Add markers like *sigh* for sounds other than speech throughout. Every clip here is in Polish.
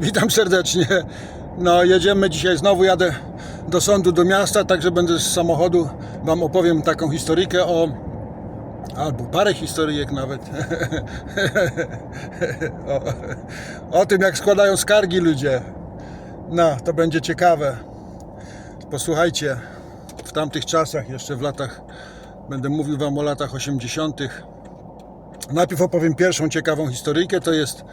Witam serdecznie. No, jedziemy dzisiaj, znowu jadę do sądu, do miasta, także będę z samochodu Wam opowiem taką historyjkę o, albo parę historyjek nawet, *laughs* o, o tym, jak składają skargi ludzie. No, to będzie ciekawe. Posłuchajcie, w tamtych czasach, jeszcze w latach, będę mówił Wam o latach 80. Najpierw opowiem pierwszą ciekawą historyjkę, to jest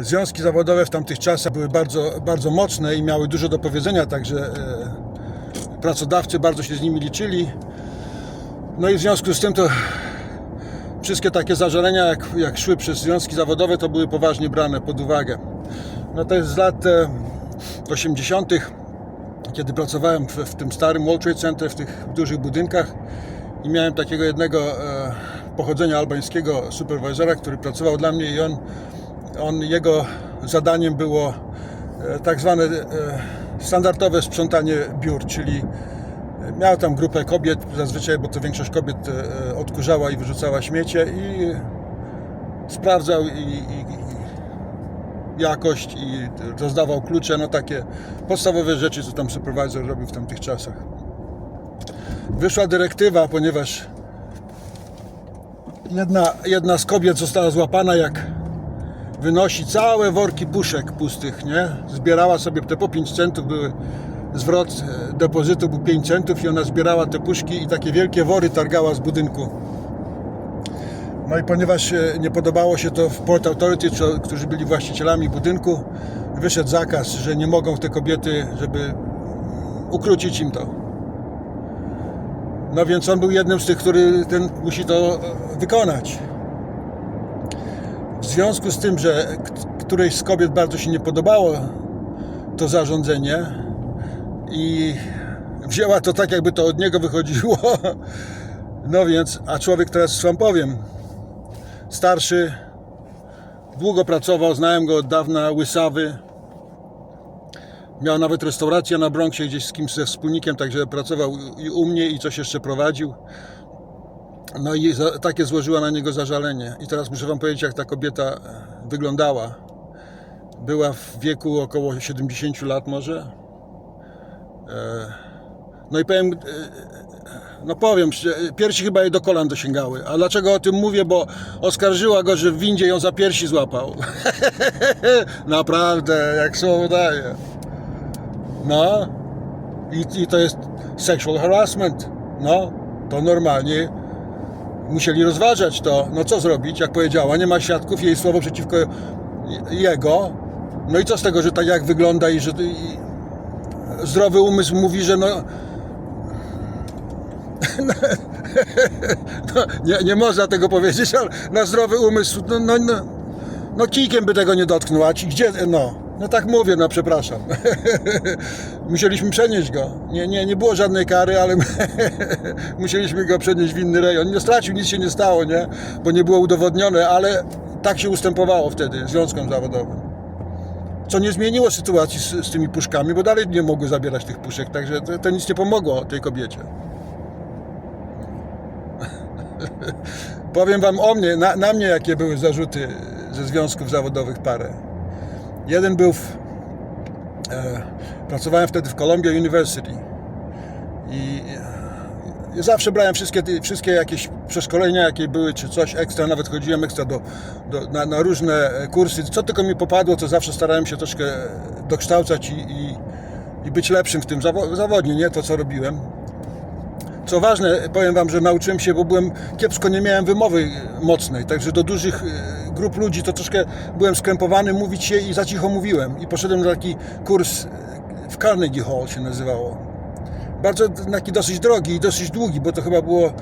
związki zawodowe w tamtych czasach były bardzo, bardzo mocne i miały dużo do powiedzenia, także e, pracodawcy bardzo się z nimi liczyli. No i w związku z tym to wszystkie takie zażalenia, jak, jak szły przez związki zawodowe, to były poważnie brane pod uwagę. No to jest z lat e, 80., kiedy pracowałem w, w tym starym World Trade Center, w tych dużych budynkach i miałem takiego jednego e, pochodzenia albańskiego superwizora, który pracował dla mnie i on, on jego zadaniem było e, tak zwane e, standardowe sprzątanie biur, czyli miał tam grupę kobiet, zazwyczaj, bo to większość kobiet e, odkurzała i wyrzucała śmiecie i sprawdzał i, i, i jakość i rozdawał klucze, no takie podstawowe rzeczy, co tam supervisor robił w tamtych czasach. Wyszła dyrektywa, ponieważ jedna, jedna z kobiet została złapana, jak wynosi całe worki puszek pustych, nie? Zbierała sobie te po 5 centów, były zwrot e, depozytu był 5 centów i ona zbierała te puszki i takie wielkie wory targała z budynku. No i ponieważ e, nie podobało się to w Port Authority, którzy byli właścicielami budynku, wyszedł zakaz, że nie mogą te kobiety, żeby ukrócić im to. No więc on był jednym z tych, który ten musi to e, wykonać. W związku z tym, że którejś z kobiet bardzo się nie podobało to zarządzenie i wzięła to tak, jakby to od niego wychodziło. *laughs* No więc, a człowiek teraz wam powiem, starszy, długo pracował, znałem go od dawna, łysawy. Miał nawet restaurację na Bronxie gdzieś z kimś ze wspólnikiem, także pracował i u mnie i coś jeszcze prowadził. No i za, takie złożyła na niego zażalenie. I teraz muszę wam powiedzieć, jak ta kobieta e, wyglądała. Była w wieku około 70 lat może. E, No i powiem, e, no powiem, piersi chyba jej do kolan dosięgały. A dlaczego o tym mówię? Bo oskarżyła go, że w windzie ją za piersi złapał. *laughs* Naprawdę, jak słowo daje. No. I, I to jest sexual harassment. No, to normalnie musieli rozważać to. No co zrobić, jak powiedziała, nie ma świadków, jej słowo przeciwko jego. No i co z tego, że tak jak wygląda i że i zdrowy umysł mówi, że no, *laughs* *laughs* no nie, nie można tego powiedzieć, ale na zdrowy umysł, no, no, no, no kijkiem by tego nie dotknął, a gdzie, no, no tak mówię, no przepraszam. *laughs* Musieliśmy przenieść go. Nie, nie, nie było żadnej kary, ale *laughs* musieliśmy go przenieść w inny rejon. Nie stracił, nic się nie stało, nie? Bo nie było udowodnione, ale tak się ustępowało wtedy związkom zawodowym. Co nie zmieniło sytuacji z, z tymi puszkami, bo dalej nie mogły zabierać tych puszek, także to, to nic nie pomogło tej kobiecie. *laughs* Powiem wam o mnie, na, na mnie jakie były zarzuty ze związków zawodowych parę. Jeden był w, e, pracowałem wtedy w Columbia University i e, zawsze brałem wszystkie, wszystkie jakieś przeszkolenia, jakie były, czy coś ekstra, nawet chodziłem ekstra do, do, na, na różne e, kursy. Co tylko mi popadło, to zawsze starałem się troszkę dokształcać i, i, i być lepszym w tym zawo- zawodnie, nie to co robiłem. Co ważne, powiem Wam, że nauczyłem się, bo byłem kiepsko, nie miałem wymowy mocnej, także do dużych e, grup ludzi to troszkę byłem skrępowany mówić się i za cicho mówiłem. I poszedłem na taki kurs e, w Carnegie Hall się nazywało. Bardzo taki dosyć drogi i dosyć długi, bo to chyba było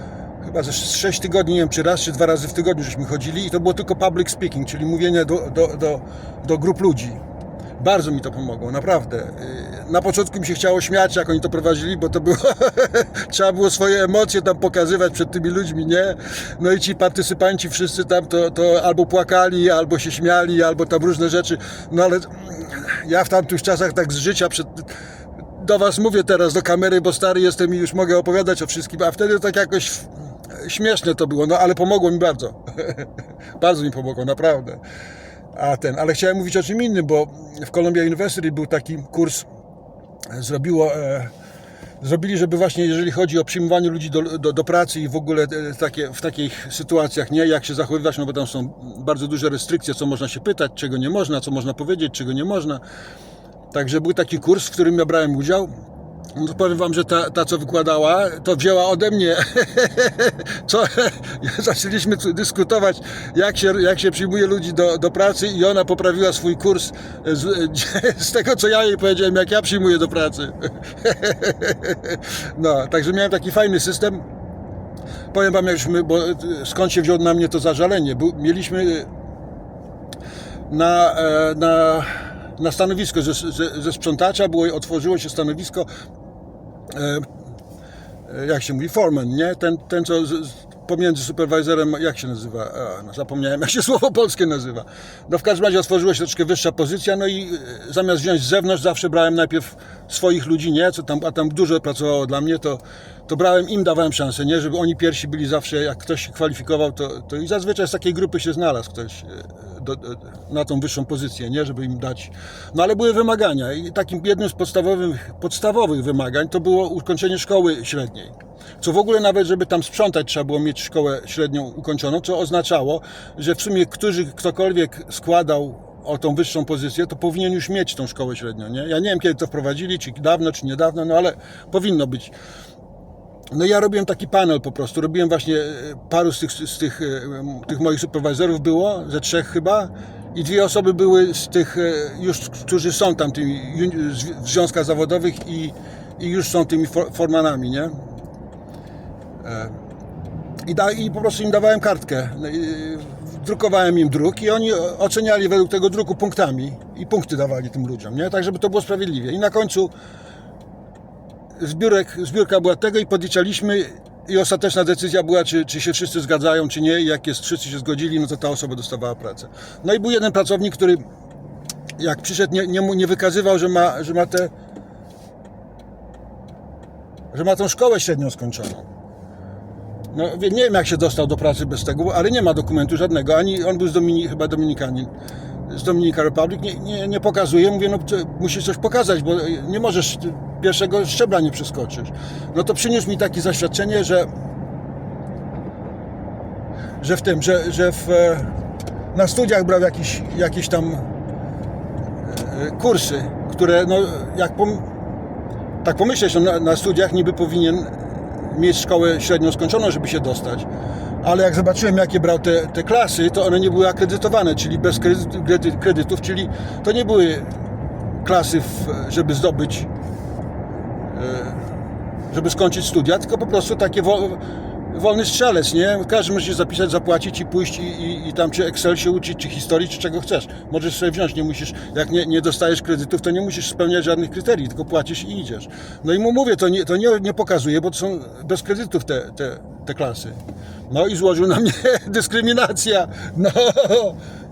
chyba ze 6 tygodni, nie wiem czy raz czy dwa razy w tygodniu żeśmy chodzili i to było tylko public speaking, czyli mówienie do, do, do, do grup ludzi. Bardzo mi to pomogło, naprawdę. Yy, Na początku mi się chciało śmiać, jak oni to prowadzili, bo to było. *laughs* Trzeba było swoje emocje tam pokazywać przed tymi ludźmi, nie? No i ci partycypanci wszyscy tam to, to albo płakali, albo się śmiali, albo tam różne rzeczy. No ale ja w tamtych czasach tak z życia przed. Do was mówię teraz do kamery, bo stary jestem i już mogę opowiadać o wszystkim, a wtedy tak jakoś śmieszne to było, no ale pomogło mi bardzo. *laughs* bardzo mi pomogło, naprawdę. A ten, ale chciałem mówić o czym innym, bo w Columbia University był taki kurs, zrobiło, e, zrobili, żeby właśnie jeżeli chodzi o przyjmowanie ludzi do, do, do pracy i w ogóle e, takie, w takich sytuacjach, nie, jak się zachowywać, no bo tam są bardzo duże restrykcje, co można się pytać, czego nie można, co można powiedzieć, czego nie można. Także był taki kurs, w którym ja brałem udział. No powiem wam, że ta, ta co wykładała, to wzięła ode mnie. *laughs* co, *laughs* zaczęliśmy dyskutować, jak się, jak się przyjmuje ludzi do, do pracy i ona poprawiła swój kurs z, *laughs* z tego, co ja jej powiedziałem, jak ja przyjmuję do pracy. no, także miałem taki fajny system. Powiem wam, jakśmy, bo skąd się wziął na mnie to zażalenie. Mieliśmy na, e, na, na stanowisko ze, ze, ze sprzątacza było, otworzyło się stanowisko e, e, jak się mówi, foreman, nie? Ten, ten co z, pomiędzy supervisorem, jak się nazywa? A, no zapomniałem, *laughs* jak się słowo polskie nazywa. No w każdym razie otworzyła się troszkę wyższa pozycja, no i e, zamiast wziąć z zewnątrz, zawsze brałem najpierw swoich ludzi, nie? Co tam, a tam dużo pracowało dla mnie, to, to brałem im, dawałem szansę, nie? Żeby oni pierwsi byli zawsze, jak ktoś się kwalifikował, to, to i zazwyczaj z takiej grupy się znalazł ktoś e, do, do, na tą wyższą pozycję, nie? Żeby im dać. No ale były wymagania i takim jednym z podstawowych, podstawowych wymagań to było ukończenie szkoły średniej. Co w ogóle nawet, żeby tam sprzątać, trzeba było mieć szkołę średnią ukończoną, co oznaczało, że w sumie którzy, ktokolwiek składał o tą wyższą pozycję, to powinien już mieć tą szkołę średnią, nie? Ja nie wiem, kiedy to wprowadzili, czy dawno, czy niedawno, no ale powinno być. No ja robiłem taki panel po prostu, robiłem właśnie e, paru z tych, z tych, e, tych moich superwizorów było, ze trzech chyba i dwie osoby były z tych e, już, którzy są tam tymi w związkach zawodowych i, i już są tymi for- formanami, nie? E, I, da, I po prostu im dawałem kartkę, No i, drukowałem im druk i oni oceniali według tego druku punktami i punkty dawali tym ludziom, nie? Tak, żeby to było sprawiedliwie. I na końcu zbiórek, zbiórka była tego i podliczaliśmy i ostateczna decyzja była, czy, czy się wszyscy zgadzają, czy nie. I jak jest, wszyscy się zgodzili, no to ta osoba dostawała pracę. No i był jeden pracownik, który jak przyszedł, nie, nie, nie wykazywał, że ma, że ma te że ma tą szkołę średnią skończoną. No, nie wiem, jak się dostał do pracy bez tego, ale nie ma dokumentu żadnego. Ani on był z Domini, chyba Dominikanin, z Dominica Republic. Nie, nie, nie pokazuje. Mówię, no musisz coś pokazać, bo nie możesz pierwszego szczebla nie przeskoczyć. No to przyniósł mi takie zaświadczenie, że że w tym, że, że w, e, na studiach brał jakieś, jakieś tam e, kursy, które no, jak pom, tak pomyśleć, no, na, na studiach niby powinien mieć szkołę średnią skończoną, żeby się dostać. Ale jak zobaczyłem, jakie brał te, te klasy, to one nie były akredytowane, czyli bez kredyt, kredyt, kredytów, czyli to nie były klasy, w, żeby zdobyć, e, żeby skończyć studia, tylko po prostu takie wolny strzelec, nie? Każdy może się zapisać, zapłacić i pójść i, i, i tam czy Excel się uczyć, czy historii, czy czego chcesz. Możesz sobie wziąć, nie musisz, jak nie, nie dostajesz kredytów, to nie musisz spełniać żadnych kryterii, tylko płacisz i idziesz. No i mu mówię, to nie, to nie, nie pokazuje, bo to są bez kredytów te, te, te klasy. No i złożył na mnie *laughs* dyskryminacja. No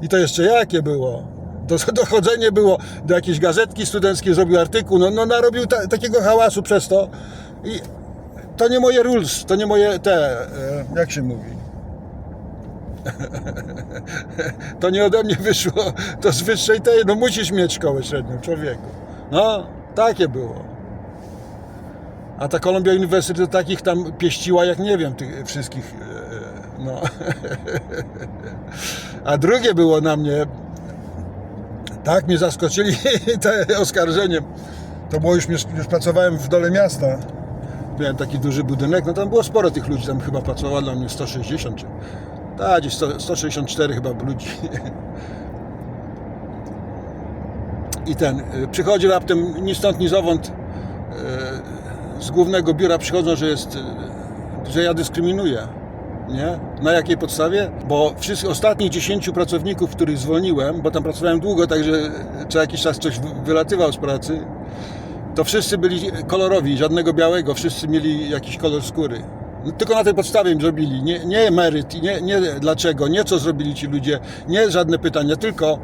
i to jeszcze jakie było? To dochodzenie było do jakiejś gazetki studenckiej, zrobił artykuł, no, no narobił ta, takiego hałasu przez to. I to nie moje rules, to nie moje te, e, jak się mówi. *laughs* To nie ode mnie wyszło, to z wyższej tej, no musisz mieć szkołę średnią, człowieku. No, takie było. A ta Columbia University to takich tam pieściła, jak nie wiem, tych wszystkich, e, no. *laughs* A drugie było na mnie, tak mnie zaskoczyli *laughs* te oskarżeniem. To było już, już pracowałem w dole miasta. Miałem taki duży budynek, no tam było sporo tych ludzi, tam chyba pracowało dla mnie 160 czy... Tak, gdzieś 100, 164 chyba ludzi. I ten, y, przychodzi raptem ni stąd, ni zowąd y, z głównego biura przychodzą, że jest, y, że ja dyskryminuję. Nie? Na jakiej podstawie? Bo wszystkich ostatnich 10 pracowników, których zwolniłem, bo tam pracowałem długo, także co jakiś czas coś wy- wylatywał z pracy, to wszyscy byli kolorowi, żadnego białego, wszyscy mieli jakiś kolor skóry. No, Tylko na tej podstawie im zrobili, nie, nie meryt, nie, nie dlaczego, nie co zrobili ci ludzie, nie żadne pytania, tylko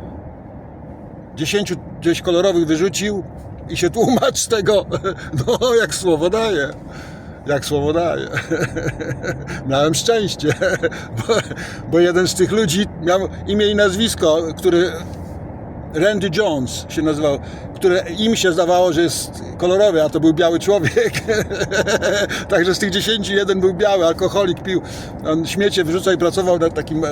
10 gdzieś kolorowych wyrzucił i się tłumacz z tego, *laughs* no jak słowo daje. jak słowo daje. *laughs* Miałem szczęście, *laughs* bo, bo jeden z tych ludzi miał imię i nazwisko, który Randy Jones się nazywał, które im się zdawało, że jest kolorowy, a to był biały człowiek. *laughs* Także z tych 10 jeden był biały, alkoholik, pił. On śmiecie wyrzucał i pracował na takim e,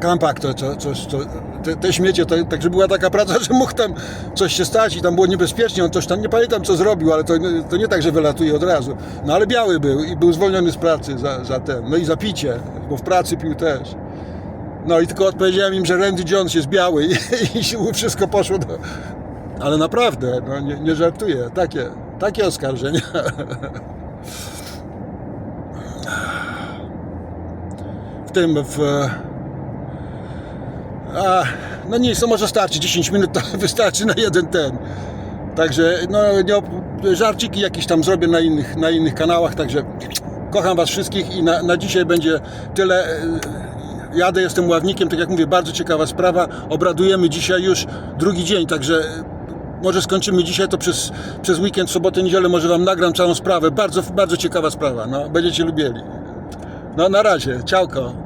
kampach, to, to, to, to, te, te śmiecie, to, także była taka praca, *laughs* że mógł tam coś się stać i tam było niebezpiecznie, on coś tam, nie pamiętam co zrobił, ale to, to nie tak, że wylatuje od razu. No ale biały był i był zwolniony z pracy za, za ten, no i za picie, bo w pracy pił też. No i tylko odpowiedziałem im, że Randy Jones jest biały *laughs* i, i wszystko poszło do... Ale naprawdę, no nie, nie żartuję, takie, takie oskarżenia. W tym, w... A, no nic, to może starczy, 10 minut to *laughs* wystarczy na jeden ten. Także, no, nie, żarciki jakieś tam zrobię na innych, na innych kanałach, także kocham Was wszystkich i na, na dzisiaj będzie tyle. Jadę, jestem ławnikiem, tak jak mówię, bardzo ciekawa sprawa. Obradujemy dzisiaj już drugi dzień, także może skończymy dzisiaj to przez, przez weekend, sobotę, niedzielę, może Wam nagram całą sprawę. Bardzo, bardzo ciekawa sprawa, no, będziecie lubieli. No, na razie, ciałko.